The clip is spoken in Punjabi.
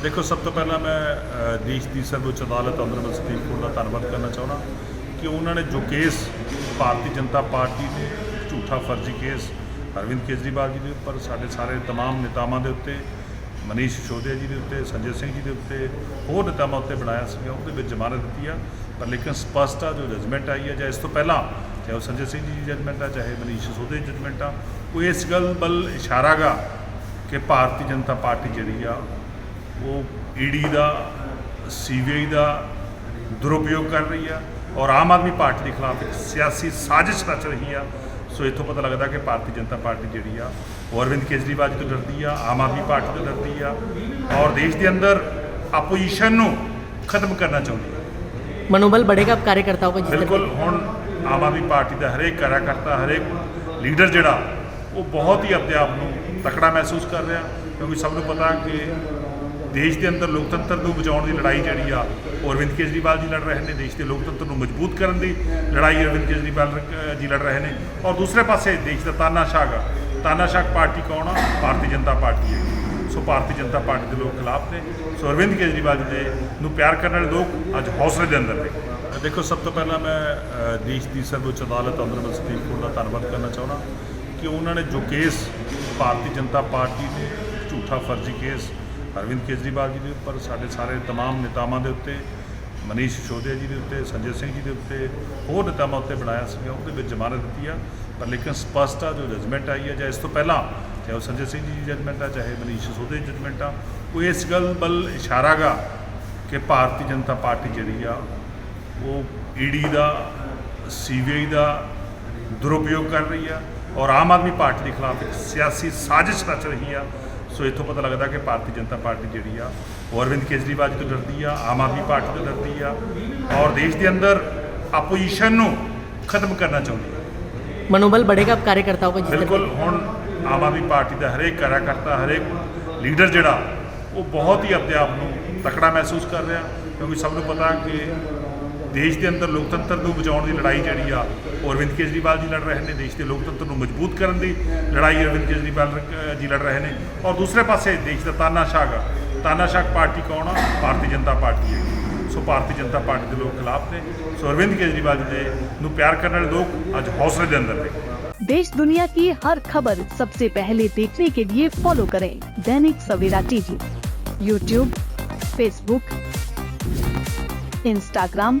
ਦੇਖੋ ਸਭ ਤੋਂ ਪਹਿਲਾਂ ਮੈਂ ਅ, ਦੇਸ਼ ਦੀ ਸਰਵਉੱਚ ਅਦਾਲਤ ਆਨਰੇਬਲ ਸੁਪਰੀਮ ਕੋਰਟ ਦਾ ਧੰਨਵਾਦ ਕਰਨਾ ਚਾਹੁੰਦਾ ਕਿ ਉਹਨਾਂ ਨੇ ਜੋ ਕੇਸ ਭਾਰਤੀ ਜਨਤਾ ਪਾਰਟੀ ਨੇ ਝੂਠਾ ਫਰਜ਼ੀ ਕੇਸ ਅਰਵਿੰਦ ਕੇਜਰੀਵਾਲ ਜੀ ਦੇ ਉੱਪਰ ਸਾਡੇ ਸਾਰੇ तमाम ਨੇਤਾਵਾਂ ਦੇ ਉੱਤੇ ਮਨੀਸ਼ ਸਿਸੋਦੀਆ ਜੀ ਦੇ ਉੱਤੇ ਸੰਜੇ ਸਿੰਘ ਜੀ ਦੇ ਉੱਤੇ ਹੋਰ ਨੇਤਾਵਾਂ ਉੱਤੇ ਬਣਾਇਆ ਸੀਗਾ ਉਹਦੇ ਵਿੱਚ ਜ਼ਮਾਨਤ ਦਿੱਤੀ ਆ ਪਰ ਲੇਕਿਨ ਸਪਸ਼ਟ ਆ ਜੋ ਜਜਮੈਂਟ ਆਈ ਹੈ ਜਾਂ ਇਸ ਤੋਂ ਪਹਿਲਾਂ ਚਾਹੇ ਉਹ ਸੰਜੇ ਸਿੰਘ ਜੀ ਦੀ ਜਜਮੈਂਟ ਆ ਚਾਹੇ ਮਨੀਸ਼ ਸਿਸੋਦੀਆ ਦੀ ਜਜਮੈਂਟ ਆ ਉਹ ਇਸ ਗੱਲ ਵੱਲ ਇਸ਼ਾਰਾ ਗਾ ਕਿ ਭਾਰਤੀ ਜਨਤਾ ਪਾਰਟੀ ਜਿਹੜੀ ਆ ਉਹ ਈਡੀ ਦਾ ਸੀਬੀਆਈ ਦਾ ਦੁਰਉਪਯੋਗ ਕਰ ਰਹੀ ਆ ਔਰ ਆਮ ਆਦਮੀ ਪਾਰਟੀ ਦੇ ਖਿਲਾਫ ਇੱਕ ਸਿਆਸੀ ਸਾਜ਼ਿਸ਼ ਰਚ ਰਹੀ ਆ। ਸੋ ਇਥੋਂ ਪਤਾ ਲੱਗਦਾ ਕਿ ਭਾਰਤੀ ਜਨਤਾ ਪਾਰਟੀ ਜਿਹੜੀ ਆ ਉਹ ਅਰਵਿੰਦ ਕੇਜਰੀਵਾਲ ਤੋਂ ਡਰਦੀ ਆ ਆਮ ਆਦਮੀ ਪਾਰਟੀ ਤੋਂ ਡਰਦੀ ਆ ਔਰ ਦੇਸ਼ ਦੇ ਅੰਦਰ ਆਪੋਜੀਸ਼ਨ ਨੂੰ ਖਤਮ ਕਰਨਾ ਚਾਹੁੰਦੀ ਆ। ਮਨੋਬਲ ਬੜੇਗਾ ਕਾਰਜਕਰਤਾਓ ਕੋ ਬਿਲਕੁਲ ਹੁਣ ਆਮ ਆਦਮੀ ਪਾਰਟੀ ਦਾ ਹਰੇਕ ਕਾਰਜਕਰਤਾ ਹਰੇਕ ਲੀਡਰ ਜਿਹੜਾ ਉਹ ਬਹੁਤ ਹੀ ਆਪਣੇ ਆਪ ਨੂੰ ਤਕੜਾ ਮਹਿਸੂਸ ਕਰ ਰਿਹਾ ਕਿਉਂਕਿ ਸਭ ਨੂੰ ਪਤਾ ਕਿ ਦੇਸ਼ ਦੇ ਅੰਦਰ ਲੋਕਤੰਤਰ ਨੂੰ ਬਚਾਉਣ ਦੀ ਲੜਾਈ ਜਿਹੜੀ ਆ, ਉਹ ਅਰਵਿੰਦ ਕੇਜਰੀਵਾਲ ਜੀ ਲੜ ਰਹੇ ਨੇ, ਦੇਸ਼ ਦੇ ਲੋਕਤੰਤਰ ਨੂੰ ਮਜ਼ਬੂਤ ਕਰਨ ਦੀ ਲੜਾਈ ਅਰਵਿੰਦ ਕੇਜਰੀਵਾਲ ਜੀ ਲੜ ਰਹੇ ਨੇ। ਔਰ ਦੂਸਰੇ ਪਾਸੇ ਦੇਸ਼ ਦਾ ਤਾਨਾਸ਼ਾਹ ਆ। ਤਾਨਾਸ਼ਾਹ ਪਾਰਟੀ ਕੌਣ ਆ? ਭਾਰਤੀ ਜਨਤਾ ਪਾਰਟੀ ਹੈ। ਸੋ ਭਾਰਤੀ ਜਨਤਾ ਪਾਰਟੀ ਦੇ ਲੋਕ ਖਿਲਾਫ ਨੇ। ਸੋ ਅਰਵਿੰਦ ਕੇਜਰੀਵਾਲ ਜੀ ਦੇ ਨੂੰ ਪਿਆਰ ਕਰਨ ਵਾਲੇ ਲੋਕ ਅੱਜ ਹੌਸਲੇ ਦੇ ਅੰਦਰ ਨੇ। ਦੇਖੋ, ਸਭ ਤੋਂ ਪਹਿਲਾਂ ਮੈਂ ਦੇਸ਼ ਦੀ ਸਰਵਉੱਚ ਅਦਾਲਤ, ਆਨਰੇਬਲ ਸੁਪਰੀਮ ਕੋਰਟ ਦਾ ਧੰਨਵਾਦ ਕਰਨਾ ਚਾਹੁੰਦਾ ਕਿ ਉਹਨਾਂ ਨੇ ਜੋ ਕੇਸ ਭਾਰਤੀ ਜਨਤਾ ਪਾਰਟੀ ਨੇ ਝੂਠਾ ਫਰਜ਼ੀ ਕੇਸ ਅਰਵਿੰਦ ਕੇਜਰੀਵਾਲ ਜੀ ਦੇ ਉੱਪਰ ਸਾਡੇ ਸਾਰੇ तमाम ਨੇਤਾਵਾਂ ਦੇ ਉੱਤੇ ਮਨੀਸ਼ ਸਿਸੋਦੀਆ ਜੀ ਦੇ ਉੱਤੇ ਸੰਜੇ ਸਿੰਘ ਜੀ ਦੇ ਉੱਤੇ ਹੋਰ ਨੇਤਾਵਾਂ ਉੱਤੇ ਬਣਾਇਆ ਸੀਗਾ ਉਹਦੇ ਵਿੱਚ ਜ਼ਮਾਨਤ ਦਿੱਤੀ ਆ ਪਰ ਲੇਕਿਨ ਸਪਸ਼ਟ ਆ ਜੋ ਜਜਮੈਂਟ ਆਈ ਹੈ ਜਾਂ ਇਸ ਤੋਂ ਪਹਿਲਾਂ ਚਾਹੇ ਉਹ ਸੰਜੇ ਸਿੰਘ ਜੀ ਦੀ ਜਜਮੈਂਟ ਆ ਚਾਹੇ ਮਨੀਸ਼ ਸਿਸੋਦੀਆ ਦੀ ਜਜਮੈਂਟ ਆ ਉਹ ਇਸ ਗੱਲ ਵੱਲ ਇਸ਼ਾਰਾ ਗਾ ਕਿ ਭਾਰਤੀ ਜਨਤਾ ਪਾਰਟੀ ਜਿਹੜੀ ਆ ਉਹ ਈਡੀ ਦਾ ਸੀਬੀਆਈ ਦਾ ਦੁਰਉਪਯੋਗ ਕਰ ਰਹੀ ਆ ਔਰ ਆਮ ਆਦਮੀ ਪਾਰਟੀ ਦੇ ਖਿਲਾਫ ਇੱਕ ਸਿਆਸੀ ਸਾਜ਼ਿਸ਼ ਰਚ ਰਹੀ ਆ ਸੋ ਇਥੋਂ ਪਤਾ ਲੱਗਦਾ ਕਿ ਭਾਰਤੀ ਜਨਤਾ ਪਾਰਟੀ ਜਿਹੜੀ ਆ ਉਹ ਅਰਵਿੰਦ ਕੇਜਰੀਵਾਲ ਤੋਂ ਡਰਦੀ ਆ ਆਮ ਆਦਮੀ ਪਾਰਟੀ ਤੋਂ ਡਰਦੀ ਆ ਔਰ ਦੇਸ਼ ਦੇ ਅੰਦਰ ਆਪੋਜੀਸ਼ਨ ਨੂੰ ਖਤਮ ਕਰਨਾ ਚਾਹੁੰਦੀ ਹੈ ਮਨੋਬਲ ਬੜੇਗਾ ਕਾਰਜਕਰਤਾਓ ਕੋ ਬਿਲਕੁਲ ਹੁਣ ਆਮ ਆਦਮੀ ਪਾਰਟੀ ਦਾ ਹਰੇਕ ਕਾਰਜਕਰਤਾ ਹਰੇਕ ਲੀਡਰ ਜਿਹੜਾ ਉਹ ਬਹੁਤ ਹੀ ਆਪਣੇ ਆਪ ਨੂੰ ਤਕੜਾ ਮਹਿਸੂਸ ਕਰ ਰਿਹਾ ਕਿਉਂਕਿ ਸਭ ਨੂੰ ਪਤਾ ਕਿ ਦੇਸ਼ ਦੇ ਅੰਦਰ ਲੋਕਤੰਤਰ ਨੂੰ ਬਚਾਉਣ ਦੀ ਲੜਾਈ ਜਿਹੜੀ ਆ ਉਹ ਅਰਵਿੰਦ ਕੇਜਰੀਵਾਲ ਜੀ ਲੜ ਰਹੇ ਨੇ ਦੇਸ਼ ਦੇ ਲੋਕਤੰਤਰ ਨੂੰ ਮਜ਼ਬੂਤ ਕਰਨ ਦੀ ਲੜਾਈ ਅਰਵਿੰਦ ਕੇਜਰੀਵਾਲ ਅ, ਜੀ ਲੜ ਰਹੇ ਨੇ ਔਰ ਦੂਸਰੇ ਪਾਸੇ ਦੇਸ਼ ਦਾ ਤਾਨਾਸ਼ਾਹ ਗਾ ਤਾਨਾਸ਼ਾਹ ਪਾਰਟੀ ਕੌਣ ਆ ਭਾਰਤੀ ਜਨਤਾ ਪਾਰਟੀ ਹੈ ਸੋ ਭਾਰਤੀ ਜਨਤਾ ਪਾਰਟੀ ਦੇ ਲੋਕ ਖਿਲਾਫ ਨੇ ਸੋ ਅਰਵਿੰਦ ਕੇਜਰੀਵਾਲ ਜੀ ਦੇ ਨੂੰ ਪਿਆਰ ਕਰਨ ਵਾਲੇ ਲੋਕ ਅੱਜ ਹੌਸਲੇ ਦੇ ਅੰਦਰ ਨੇ देश दुनिया की हर खबर सबसे पहले देखने के लिए फॉलो करें Dainik Savera TV YouTube Facebook Instagram